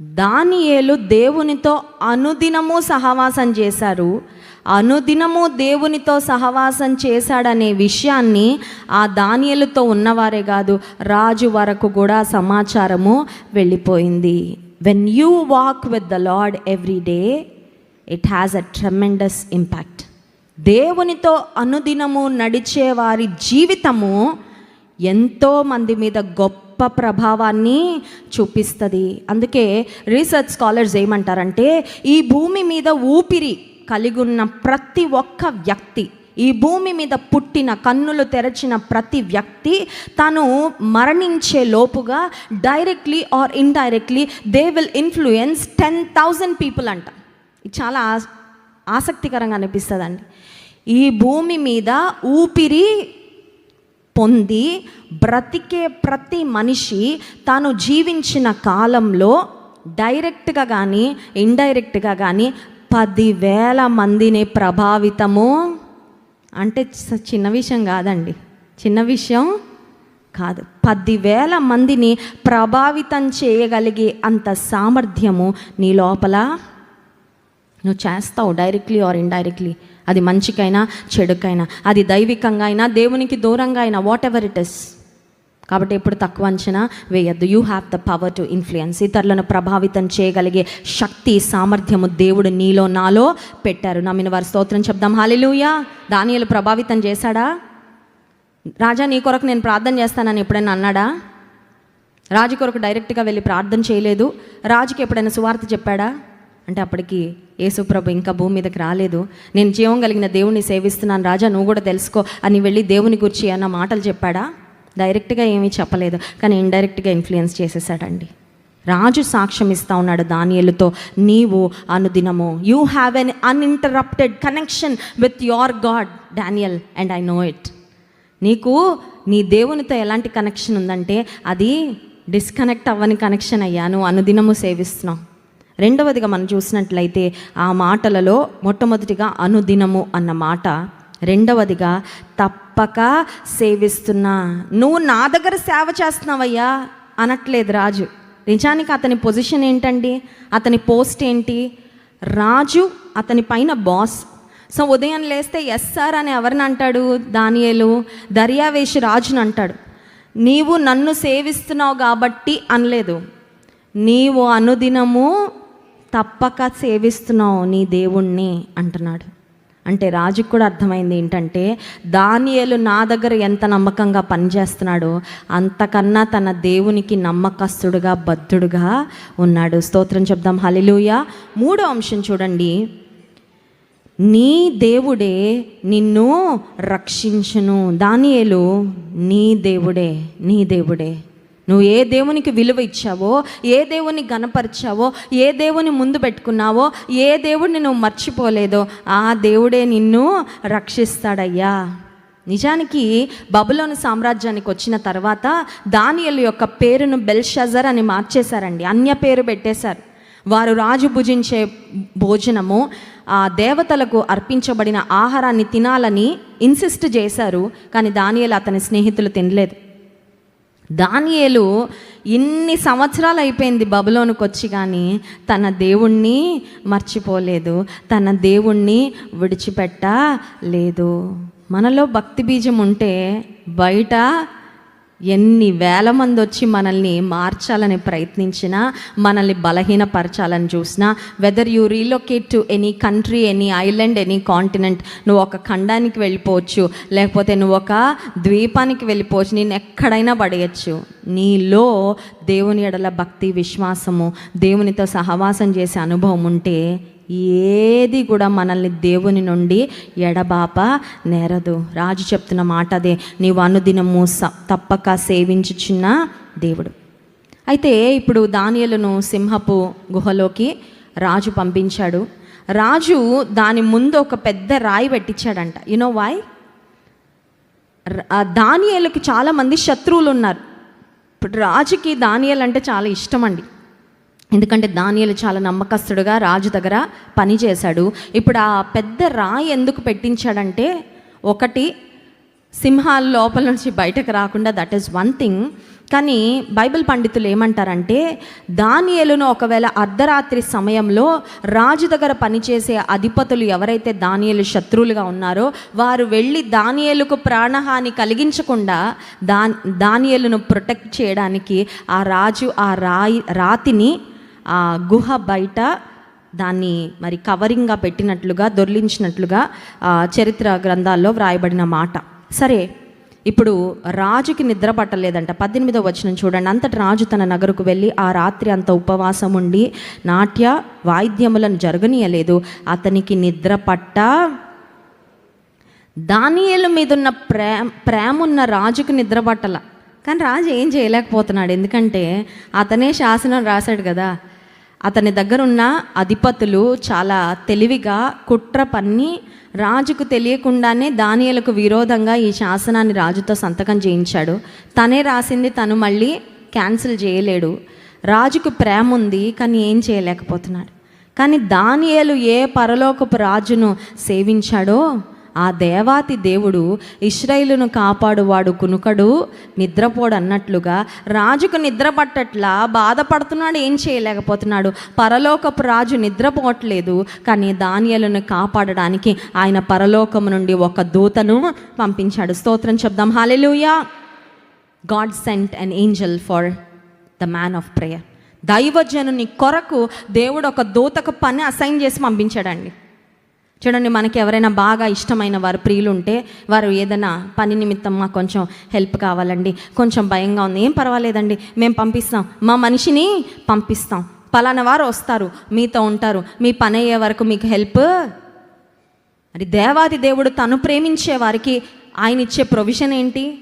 దానియేలు దేవునితో అనుదినము సహవాసం చేశారు. అనుదినము దేవునితో సహవాసం చేశాడనే విషయాన్ని ఆ దానియలతో ఉన్నవారే కాదు రాజు వరకు కూడా సమాచారము వెళ్ళిపోయింది. When you walk with the Lord every day it has a tremendous impact దేవునితో అనుదినము నడిచే వారి జీవితము ఎంతో మంది మీద గొప్ప ప్రభావాన్ని చూపిస్తుంది. అందుకే రీసెర్చ్ స్కాలర్స్ ఏమంటారంటే ఈ భూమి మీద ఊపిరి కలిగి ఉన్న ప్రతి ఒక్క వ్యక్తి ఈ భూమి మీద పుట్టిన కన్నులు తెరచిన ప్రతి వ్యక్తి తను మరణించే లోపుగా directly or indirectly they will influence ten thousand people అంట. ఇది చాలా ఆసక్తికరంగా ఆసక్తికరంగా అనిపిస్తుందండి. ఈ భూమి మీద ఊపిరి పొంది బ్రతికే ప్రతి మనిషి తాను జీవించిన కాలంలో డైరెక్ట్గా కానీ ఇండైరెక్ట్గా కానీ పదివేల మందిని ప్రభావితము. అంటే చిన్న విషయం కాదండి. చిన్న విషయం కాదు. పదివేల మందిని ప్రభావితం చేయగలిగే అంత సామర్థ్యము నీ లోపల. నువ్వు చేస్తావు డైరెక్ట్లీ ఆర్ ఇండైరెక్ట్లీ. అది మంచికైనా చెడుకైనా అది దైవికంగా అయినా దేవునికి దూరంగా అయినా వాట్ ఎవర్ ఇట్ ఇస్ కాబట్టి ఎప్పుడు తక్కువ అంచనా వేయద్దు. You have the power to influence ఇతరులను ప్రభావితం చేయగలిగే శక్తి సామర్థ్యము దేవుడు నీలో నాలో పెట్టారు. నమ్మిన వారి స్తోత్రం చెప్దాం. హాలిలుయా దానియలు ప్రభావితం చేశాడా? రాజా నీ కొరకు నేను ప్రార్థన చేస్తానని ఎప్పుడైనా అన్నాడా? రాజు కొరకు డైరెక్ట్గా వెళ్ళి ప్రార్థన చేయలేదు. రాజుకి ఎప్పుడైనా సువార్త చెప్పాడా? అంటే అప్పటికి యేసుప్రభు ఇంకా భూమి మీదకి రాలేదు. నేను జీవం కలిగిన దేవుణ్ణి సేవిస్తున్నాను. రాజా నువ్వు కూడా తెలుసుకో అని వెళ్ళి దేవుని గురించి అన్న మాటలు చెప్పాడా? డైరెక్ట్గా ఏమీ చెప్పలేదు. కానీ ఇండైరెక్ట్గా ఇన్ఫ్లుయెన్స్ చేసేసాడండి. రాజు సాక్ష్యం ఇస్తా ఉన్నాడు దానియలతో. నీవు అనుదినము. You have an uninterrupted connection with your God Daniel and I know it. నీకు నీ దేవునితో ఎలాంటి కనెక్షన్ ఉందంటే అది డిస్కనెక్ట్ అవ్వని కనెక్షన్ అయ్యా. నువ్వు అనుదినము సేవిస్తున్నావు. రెండవదిగా మనం చూసినట్లయితే ఆ మాటలలో మొట్టమొదటిగా అనుదినము అన్న మాట రెండవదిగా తప్పక సేవిస్తున్నా. నువ్వు నా దగ్గర సేవ చేస్తున్నావయ్యా అనట్లేదు రాజు. నిజానికి అతని పొజిషన్ ఏంటండి? అతని పోస్ట్ ఏంటి? రాజు అతని పైన బాస్. సో ఉదయం లేస్తే ఎస్ సార్ అని ఎవరిని అంటాడు? దానియేలు దర్యావేషి రాజుని అంటాడు. నీవు నన్ను సేవిస్తున్నావు కాబట్టి అనలేదు. నీవు అనుదినము తప్పక సేవిస్తున్నావు నీ దేవుణ్ణి అంటున్నాడు. అంటే రాజుకు కూడా అర్థమైంది ఏంటంటే దానియేలు నా దగ్గర ఎంత నమ్మకంగా పనిచేస్తున్నాడో అంతకన్నా తన దేవునికి నమ్మకస్తుడుగా బద్ధుడుగా ఉన్నాడు. స్తోత్రం చెప్దాం. హలిలూయ మూడో అంశం చూడండి. నీ దేవుడే నిన్ను రక్షించును. దానియేలు నీ దేవుడే నీ దేవుడే. నువ్వు ఏ దేవునికి విలువ ఇచ్చావో ఏ దేవుని గనపరిచావో ఏ దేవుని ముందు పెట్టుకున్నావో ఏ దేవుడిని నువ్వు మర్చిపోలేదో ఆ దేవుడే నిన్ను రక్షిస్తాడయ్యా. నిజానికి బబులోని సామ్రాజ్యానికి వచ్చిన తర్వాత దానియలు యొక్క పేరును బెల్షజర్ అని మార్చేశారండి. అన్య పేరు పెట్టేశారు. వారు రాజు భుజించే భోజనము ఆ దేవతలకు అర్పించబడిన ఆహారాన్ని తినాలని ఇన్సిస్ట్ చేశారు కానీ దానియలు అతని స్నేహితులు తినలేదు. దానియేలు ఇన్ని సంవత్సరాలు అయిపోయింది బబులోనికి వచ్చి కానీ తన దేవుణ్ణి మర్చిపోలేదు తన దేవుణ్ణి విడిచిపెట్టలేదు. మనలో భక్తి బీజం ఉంటే బయట ఎన్ని వేల మంది వచ్చి మనల్ని మార్చాలని ప్రయత్నించినా మనల్ని బలహీనపరచాలని చూసినా whether you relocate to any country any island any continent నువ్వు ఒక ఖండానికి వెళ్ళిపోవచ్చు లేకపోతే నువ్వు ఒక ద్వీపానికి వెళ్ళిపోవచ్చు నేను ఎక్కడైనా పడేయచ్చు. నీలో దేవుని ఎడల భక్తి విశ్వాసము దేవునితో సహవాసం చేసే అనుభవం ఉంటే ఏది కూడా మనల్ని దేవుని నుండి ఎడబాప నేరదు. రాజు చెప్తున్న మాట అదే. నీవు అనుదినము స- తప్పక సేవించుచున్న దేవుడు. అయితే ఇప్పుడు దానియలను సింహపు గుహలోకి రాజు పంపించాడు. రాజు దాని ముందు ఒక పెద్ద రాయి పెట్టించాడంట. యునో వాయ్ దానియలకు చాలామంది శత్రువులు ఉన్నారు. ఇప్పుడు రాజుకి దానియలు అంటే చాలా ఇష్టం అండి. ఎందుకంటే దానియలు చాలా నమ్మకస్తుడుగా రాజు దగ్గర పనిచేశాడు ఇప్పుడు ఆ పెద్ద రాయి ఎందుకు పెట్టించాడంటే ఒకటి సింహాల లోపల నుంచి బయటకు రాకుండా దట్ ఈస్ వన్ థింగ్ కానీ బైబిల్ పండితులు ఏమంటారంటే దానియలును ఒకవేళ అర్ధరాత్రి సమయంలో రాజు దగ్గర పనిచేసే అధిపతులు ఎవరైతే దానియలు శత్రువులుగా ఉన్నారో వారు వెళ్ళి దానియలకు ప్రాణహాని కలిగించకుండా దా దానియలను ప్రొటెక్ట్ చేయడానికి ఆ రాజు ఆ రాయి రాతిని ఆ గుహ బయట దాన్ని మరి కవరింగ్గా పెట్టినట్లుగా దొర్లించినట్లుగా ఆ, చరిత్ర గ్రంథాల్లో వ్రాయబడిన మాట. సరే ఇప్పుడు రాజుకి నిద్ర పట్టలేదంట. పద్దెనిమిదో వచనం చూడండి. అంతటి రాజు తన నగరుకు వెళ్ళి ఆ రాత్రి అంత ఉపవాసం ఉండి నాట్య వాయిద్యములను జరగనీయలేదు. అతనికి నిద్ర పట్ట. దానియేలు మీద ఉన్న ప్రేమ ప్రేమున్న రాజుకు నిద్ర పట్టల. కానీ రాజు ఏం చేయలేకపోతున్నాడు. ఎందుకంటే అతనే శాసనం రాశాడు కదా. అతని దగ్గరున్న అధిపతులు చాలా తెలివిగా కుట్ర పన్ని రాజుకు తెలియకుండానే దానియలకు విరోధంగా ఈ శాసనాన్ని రాజుతో సంతకం చేయించాడు. తనే రాసింది తను మళ్ళీ క్యాన్సిల్ చేయలేడు. రాజుకు ప్రేమ ఉంది కానీ ఏం చేయలేకపోతున్నాడు కానీ దానియేలు ఏ పరలోకపు రాజును సేవించాడో ఆ దేవాతి దేవుడు ఇస్రాయిలును కాపాడువాడు కునుకడు నిద్రపోడు అన్నట్లుగా రాజుకు నిద్ర పట్టట్లా బాధపడుతున్నాడు ఏం చేయలేకపోతున్నాడు. పరలోకపు రాజు నిద్రపోవట్లేదు కానీ దానియలను కాపాడడానికి ఆయన పరలోకము నుండి ఒక దూతను పంపించాడు. స్తోత్రం చెప్దాం. Hallelujah God sent an angel for the man of prayer. దైవజనుని కొరకు దేవుడు ఒక దూతకు పని అసైన్ చేసి పంపించాడండి. చూడండి మనకి ఎవరైనా బాగా ఇష్టమైన వారు ప్రియులు ఉంటే వారు ఏదైనా పని నిమిత్తం మాకు కొంచెం హెల్ప్ కావాలండి. కొంచెం భయంగా ఉంది. ఏం పర్వాలేదండి. మేము పంపిస్తాం. మా మనిషిని పంపిస్తాం. పలానా వారు వస్తారు. మీతో ఉంటారు. మీ పని అయ్యే వరకు మీకు హెల్ప్. మరి దేవాది దేవుడు తను ప్రేమించే వారికి ఆయన ఇచ్చే ప్రొవిజన్ ఏంటి?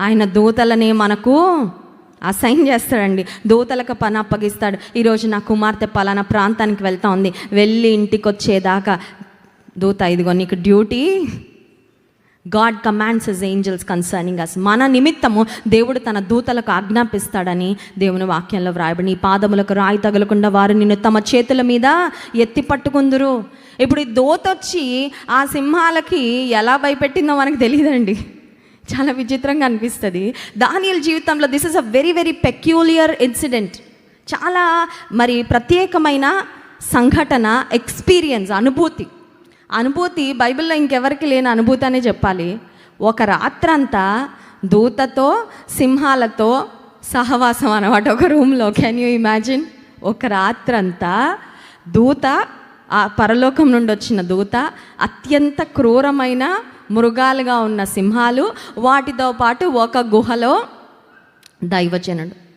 ఆయన దూతలనే మనకు అసైన్ చేస్తాడండి. దూతలకు పని అప్పగిస్తాడు. ఈరోజు నా కుమార్తె పలానా ప్రాంతానికి వెళ్తా ఉంది. వెళ్ళి ఇంటికి వచ్చేదాకా దూత ఇదిగో నీకు duty. God commands his angels concerning us మన నిమిత్తము దేవుడు తన దూతలకు ఆజ్ఞాపిస్తాడని దేవుని వాక్యంలో వ్రాయబడి నీ పాదములకు రాయి తగలకుండా వారు నిన్ను తమ చేతుల మీద ఎత్తి పట్టుకుందురు. ఇప్పుడు ఈ దూత వచ్చి ఆ సింహాలకి ఎలా భయపెట్టిందో మనకు తెలియదండి. చాలా విచిత్రంగా అనిపిస్తుంది. దానియల్ జీవితంలో this is a very very peculiar incident చాలా మరి ప్రత్యేకమైన సంఘటన ఎక్స్పీరియన్స్ అనుభూతి. అనుభూతి బైబిల్లో ఇంకెవరికి లేని అనుభూతి అనే చెప్పాలి. ఒక రాత్రంతా దూతతో సింహాలతో సహవాసం అనమాట ఒక రూమ్లో. కెన్ యూ ఇమాజిన్ ఒక రాత్రంతా దూత ఆ పరలోకం నుండి వచ్చిన దూత అత్యంత క్రూరమైన మృగాలుగా ఉన్న సింహాలు వాటితో పాటు ఒక గుహలో దైవజనుడు.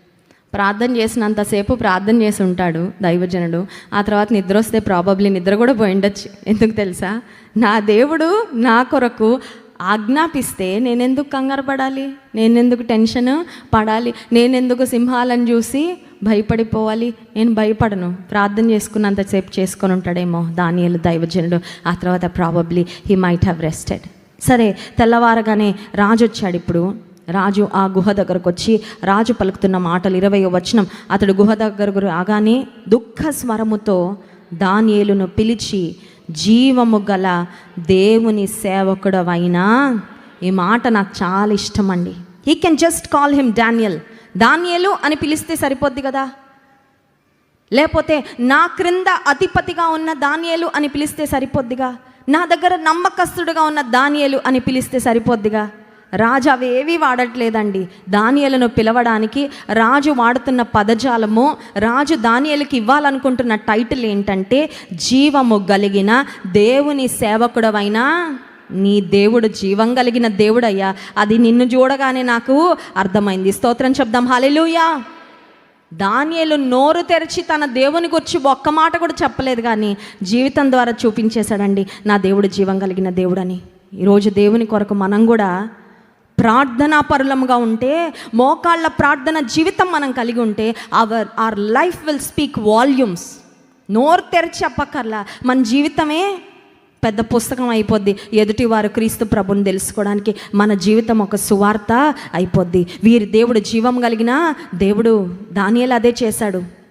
ప్రార్థన చేసినంతసేపు ప్రార్థన చేసి ఉంటాడు దైవజనుడు. ఆ తర్వాత నిద్ర వస్తే ప్రాబబ్లీ నిద్ర కూడా పోయి ఉండొచ్చు. ఎందుకు తెలుసా? నా దేవుడు నా కొరకు ఆజ్ఞాపిస్తే నేనెందుకు కంగారు పడాలి? నేనెందుకు టెన్షన్ పడాలి? నేనెందుకు సింహాలను చూసి భయపడిపోవాలి? నేను భయపడను. ప్రార్థన చేసుకున్నంతసేపు చేసుకొని ఉంటాడేమో దానియలు దైవజనుడు. ఆ తర్వాత probably he might have rested సరే తెల్లవారగానే రాజు వచ్చాడు ఇప్పుడు. రాజు ఆ గుహ దగ్గరకు వచ్చి రాజు పలుకుతున్న మాటలు ఇరవై వచనం. అతడు గుహ దగ్గరకు రాగానే దుఃఖ స్వరముతో దానియేలును పిలిచి జీవము గల దేవుని సేవకుడవైనా? ఈ మాట నాకు చాలా ఇష్టం అండి he can just call him Daniel దానియలు అని పిలిస్తే సరిపోద్ది కదా? లేకపోతే నా క్రింద అధిపతిగా ఉన్న దానియలు అని పిలిస్తే సరిపోద్దిగా? నా దగ్గర నమ్మకస్తుడుగా ఉన్న దానియలు అని పిలిస్తే సరిపోద్దిగా? రాజు అవి ఏవి వాడట్లేదండి. దానియలను పిలవడానికి రాజు వాడుతున్న పదజాలము రాజు దానియలకి ఇవ్వాలనుకుంటున్న టైటిల్ ఏంటంటే జీవము కలిగిన దేవుని సేవకుడవైన నీ దేవుడు జీవం కలిగిన దేవుడయ్యా. అది నిన్ను చూడగానే నాకు అర్థమైంది. స్తోత్రం చెప్దాం. హల్లెలూయా. దానియలు నోరు తెరిచి తన దేవుని గురించి ఒక్క మాట కూడా చెప్పలేదు కానీ జీవితం ద్వారా చూపించేశాడండి నా దేవుడు జీవం కలిగిన దేవుడని. ఈరోజు దేవుని కొరకు మనం కూడా ప్రార్థనా పరులముగా ఉంటే మోకాళ్ళ ప్రార్థన జీవితం మనం కలిగి ఉంటే our our life will speak volumes నోరు తెరిచి చెప్పక్కర్లా. మన జీవితమే పెద్ద పుస్తకం అయిపోద్ది. ఎదుటి వారు క్రీస్తు ప్రభుని తెలుసుకోవడానికి మన జీవితం ఒక సువార్త అయిపోద్ది. వీరి దేవుడు జీవం కలిగిన దేవుడు దానియలు అదే చేశాడు.